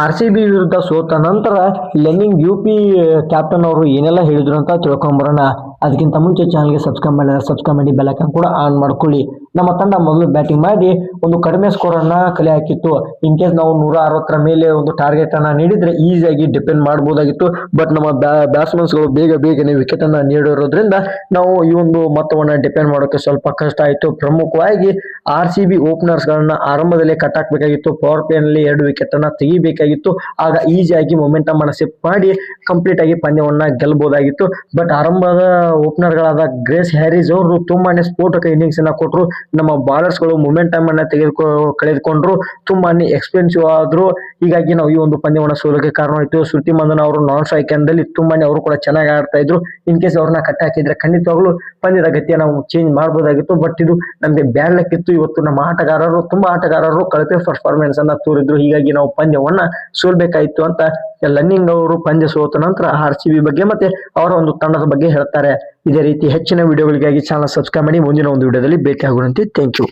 R C B ವಿರುದ್ಧ ಸೋತ ನಂತರ ಲೆನ್ನಿಂಗ್ ಯು ಪಿ ಕ್ಯಾಪ್ಟನ್ ಅವರು ಏನೆಲ್ಲ ಹೇಳಿದ್ರು ಅಂತ ತಿಳ್ಕೊಂಬರೋಣ. ಅದಕ್ಕಿಂತ ಮುಂಚೆ ಚಾನಲ್ಗೆ ಸಬ್ಸ್ಕ್ರೈಬ್ ಮಾಡಿದ್ರೆ ಸಬ್ಸ್ಕ್ರೈಬ್ ಮಾಡಿ ಬೆಲೈಕನ್ ಕೂಡ ಆನ್ ಮಾಡ್ಕೊಳ್ಳಿ. ನಮ್ಮ ತಂಡ ಮೊದಲು ಬ್ಯಾಟಿಂಗ್ ಮಾಡಿ ಒಂದು ಕಡಿಮೆ ಸ್ಕೋರನ್ನು ಕಲೆ ಹಾಕಿತ್ತು ಇನ್ ಕೇಸ್ ನಾವು ನೂರ ಅರವತ್ತರ ಮೇಲೆ ಒಂದು ಟಾರ್ಗೆಟ್ ಅನ್ನ ನೀಡಿದ್ರೆ ಈಸಿಯಾಗಿ ಡಿಪೆಂಡ್ ಮಾಡಬಹುದಾಗಿತ್ತು ಬಟ್ ನಮ್ಮ ಬ್ಯಾಟ್ಸ್ಮನ್ಸ್ಗಳು ಬೇಗ ಬೇಗನೆ ವಿಕೆಟ್ ಅನ್ನ ನೀಡಿರೋದ್ರಿಂದ ನಾವು ಈ ಒಂದು ಮೊತ್ತವನ್ನ ಡಿಪೆಂಡ್ ಮಾಡೋಕೆ ಸ್ವಲ್ಪ ಕಷ್ಟ ಆಯಿತು. ಪ್ರಮುಖವಾಗಿ ಆರ್ ಸಿ ಬಿ ಓಪನರ್ಸ್ಗಳನ್ನ ಆರಂಭದಲ್ಲಿ ಕಟ್ ಹಾಕಬೇಕಾಗಿತ್ತು. ಪವರ್ ಪ್ಲೇನಲ್ಲಿ ಎರಡು ವಿಕೆಟ್ ಅನ್ನ ತೆಗಿಬೇಕಾಗಿತ್ತು. ಆಗ ಈಸಿಯಾಗಿ ಮೊಮೆಂಟಮ್ ಅನ್ನ ಶಿಫ್ಟ್ ಮಾಡಿ ಕಂಪ್ಲೀಟ್ ಆಗಿ ಪಂದ್ಯವನ್ನ ಗೆಲ್ಲಬಹುದಾಗಿತ್ತು ಬಟ್ ಆರಂಭದ ಓಪನರ್ಗಳಾದ ಗ್ರೇಸ್ ಹ್ಯಾರಿಸ್ ಅವರು ತುಂಬಾನೇ ಸ್ಫೋಟಕ ಇನ್ನಿಂಗ್ಸ್ ಅನ್ನ ಕೊಟ್ಟರು ನಮ್ಮ ಬಾಲರ್ಸ್ಗಳು ಮೊಮೆಂಟಮ್ ಅನ್ನ ತೆಗೆದುಕೊ, ಕಳೆದುಕೊಂಡ್ರು ತುಂಬಾನೇ ಎಕ್ಸ್ಪೆನ್ಸಿವ್ ಆದ್ರು. ಹೀಗಾಗಿ ನಾವು ಈ ಒಂದು ಪಂದ್ಯವನ್ನ ಸೋಲಕ್ಕೆ ಕಾರಣವಾಯಿತು ಶ್ರುತಿ ಮಂದನ್ ಅವರು ನಾನ್ ಸ್ಟ್ರೈಕ್ ಅಂದಲ್ಲಿ ತುಂಬಾನೇ ಅವರು ಕೂಡ ಚೆನ್ನಾಗಿ ಆಡ್ತಾ ಇದ್ರು. ಇನ್ ಕೇಸ್ ಅವ್ರನ್ನ ಕಟ್ ಹಾಕಿದ್ರೆ ಖಂಡಿತವಾಗ್ಲೂ ಪಂದ್ಯದ ಗತಿಯ ನಾವು ಚೇಂಜ್ ಮಾಡಬಹುದಾಗಿತ್ತು ಬಟ್ ಇದು ನಮಗೆ ಬ್ಯಾಡ್ ಇತ್ತು ಇವತ್ತು ನಮ್ಮ ಆಟಗಾರರು, ತುಂಬಾ ಆಟಗಾರರು ಕಳಪೆ ಪರ್ಫಾರ್ಮೆನ್ಸ್ ಅನ್ನ ತೋರಿದ್ರು. ಹೀಗಾಗಿ ನಾವು ಪಂದ್ಯವನ್ನ ಸೋಲ್ಬೇಕಾಯಿತು ಅಂತ ಲನ್ನಿಂಗ್ ಅವರು ಪಂದ್ಯ ಸೋತ ನಂತರ ಆರ್ ಸಿ ಬಿ ಬಗ್ಗೆ ಮತ್ತೆ ಅವರ ಒಂದು ತಂಡದ ಬಗ್ಗೆ ಹೇಳ್ತಾರೆ. ಇದೇ ರೀತಿ ಹೆಚ್ಚಿನ ವಿಡಿಯೋಗಳಿಗಾಗಿ ಚಾನಲ್ ಸಬ್ಸ್ಕ್ರೈಬ್ ಮಾಡಿ ಮುಂದಿನ ಒಂದು ವಿಡಿಯೋದಲ್ಲಿ ಭೇಟಿ ಆಗುವಂತೆ ಥ್ಯಾಂಕ್ ಯು